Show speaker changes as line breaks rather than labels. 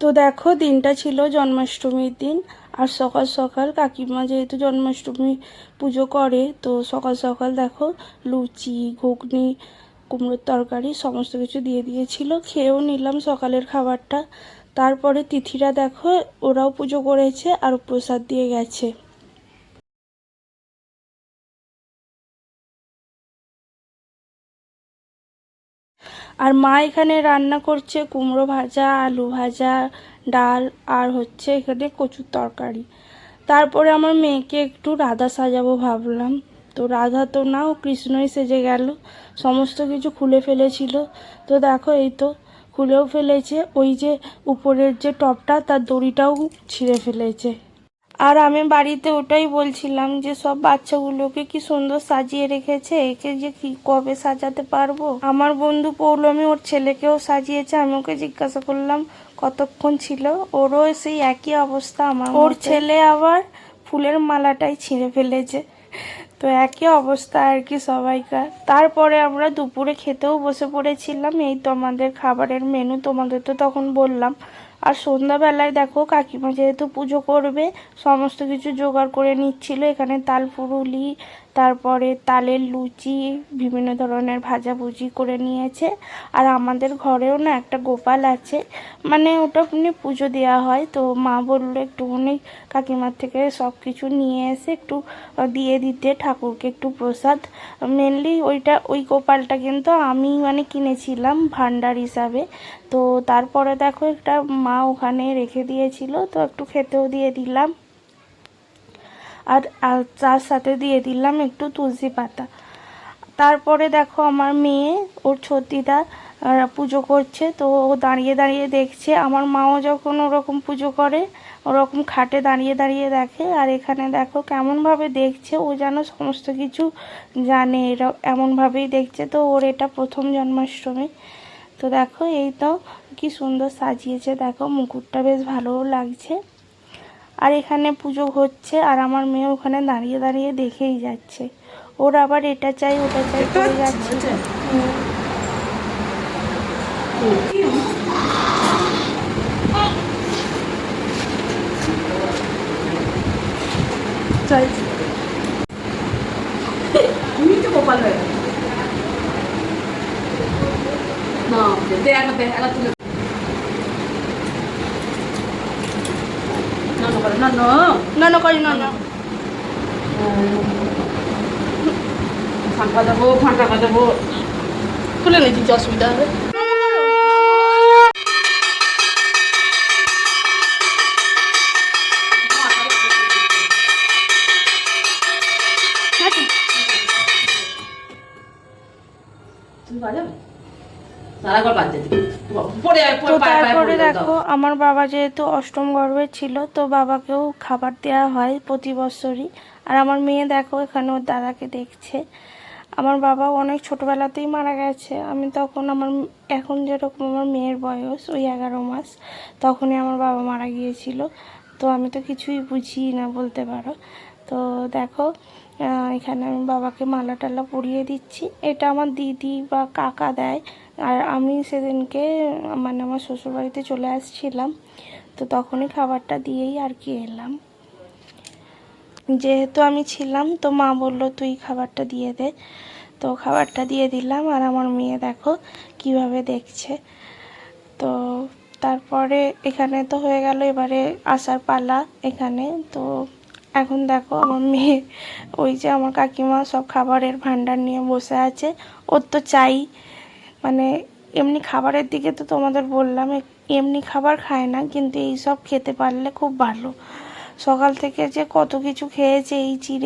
তো দেখো, দিনটা ছিল জন্মাষ্টমীর দিন। আর সকাল সকাল কাকিমা যেহেতু জন্মাষ্টমী পুজো করে, তো সকাল সকাল দেখো, লুচি, ঘুগনি, কুমড়োর তরকারি সমস্ত কিছু দিয়ে দিয়েছিল। খেয়েও নিলাম সকালের খাবারটা। তারপরে তিথিরা দেখো, ওরাও পুজো করেছে আর প্রসাদ দিয়ে গেছে। আর মা এখানে রান্না করছে কুমড়ো ভাজা, আলু ভাজা, ডাল আর হচ্ছে এখানে কচুর তরকারি। তারপরে আমার মেয়েকে একটু রাধা সাজাবো ভাবলাম। তো রাধা তো না, ও কৃষ্ণই সেজে গেল। সমস্ত কিছু খুলে ফেলেছিল। তো দেখো এই তো, খুলেও ফেলেছে। ওই যে উপরের যে টপটা, তার দড়িটাও ছিঁড়ে ফেলেছে। আর আমি বাড়িতে ওটাই বলছিলাম যে সব বাচ্চাগুলোকে কি সুন্দর সাজিয়ে রেখেছে? একে যে কি কবে সাজাতে পারব? আমার বন্ধু পৌলমী ওর ছেলেকেও সাজিয়েছে, আমি ওকে জিজ্ঞাসা করলাম কতক্ষণ ছিল? ওরও সেই একই অবস্থা আমার ওর ছেলে আবার ফুলের মালাটাই ছিঁড়ে ফেলেছে। তো একই অবস্থা আর কি সবাইকার। তারপরে আমরা দুপুরে খেতেও বসে পড়েছিলাম, এই তো আমাদের খাবারের মেনু তোমাদের তো তখন বললাম। আর সন্ধ্যাবেলায় দেখো কাকিমা যেহেতু পুজো করবে, সমস্ত কিছু জোগাড় করে নিচ্ছিল। এখানে তাল ফুরুলি তারপরে তালের লুচি, বিভিন্ন ধরনের ভাজাভুজি করে নিয়েছে। আর আমাদের ঘরেও না একটা গোপাল আছে মানে ওটা এমনি পুজো দেওয়া হয়। তো মা বলল একটুখানি কাকিমার থেকে সব কিছু নিয়ে এসে একটু দিয়ে দিতে, ঠাকুরকে একটু প্রসাদ। মেনলি ওইটা, ওই গোপালটা কিন্তু আমি মানে কিনেছিলাম ভান্ডার হিসাবে। তো তারপরে দেখো একটা মা ওখানে রেখে দিয়েছিল, তো একটু খেতেও দিয়ে দিলাম। আর তার সাথে দিয়ে দিলাম একটু তুলসী পাতা। তারপরে দেখো আমার মেয়ে, ওর ছতিদা পুজো করছে। তো ও দাঁড়িয়ে দাঁড়িয়ে দেখছে। আমার মাও যখন ওরকম পুজো করে, ওরকম খাটে দাঁড়িয়ে দাঁড়িয়ে দেখে। আর এখানে দেখো কেমনভাবে দেখছে, ও যেন সমস্ত কিছু জানে। এরা এমনভাবেই দেখছে। তো ওর এটা প্রথম জন্মাষ্টমী। তো দেখো এই তো কি সুন্দর সাজিয়েছে। দেখো মুকুটটা বেশ ভালোও লাগছে। আর এখানে পুজো হচ্ছে আর আমার মেয়ে ওখানে দাঁড়িয়ে দাঁড়িয়ে দেখেই যাচ্ছে। ওর আবার এটা চাই ওটা চাই করে যাচ্ছে।
গেলে। না তুলে না না করো, না না
না না করি না না
ফাঁকা দেবো ফাঁকা দেবো
খুলে নিচ্ছি কি অসুবিধা হবে
তুমি বাজাবে
তো তারপরে দেখো আমার বাবা যেহেতু অষ্টম গর্ভে ছিল তো বাবাকেও খাবার দেওয়া হয় প্রতি বছরই আর আমার মেয়ে দেখো এখানে ওর দাদাকে দেখছে। আমার বাবা অনেক ছোটবেলাতেই মারা গেছে। আমি তখন আমার এখন যেরকম আমার মেয়ের বয়স ওই এগারো মাস তখনই আমার বাবা মারা গিয়েছিল। তো আমি তো কিছুই বুঝি না বলতে পারো। তো দেখো এখানে আমি বাবাকে মালা টালা পরিয়ে দিচ্ছি। এটা আমার দিদি বা কাকা দেয়। আর আমি সেদিনকে মানে আমার শ্বশুরবাড়িতে চলে আসছিলাম। তো তখনই খাবারটা দিয়েই আর কি এলাম। যেহেতু আমি ছিলাম, তো মা বলল, তুই খাবারটা দিয়ে দে। তো খাবারটা দিয়ে দিলাম। আর আমার মেয়ে দেখো কীভাবে দেখছে। তো তারপরে এখানে তো হয়ে গেল, এবারে আসার পালা এখানে। তো এখন দেখো আমার মেয়ে ওই যে আমার কাকিমা সব খাবারের ভান্ডার নিয়ে বসে আছে। ওর তো চাই। মানে এমনি খাবারের দিকে তো তোমাদের বললাম এমনি খাবার খায় না, কিন্তু এই সব খেতে পারলে খুব ভালো। সকাল থেকে যে কত কিছু খেয়েছে, এই চিড়ে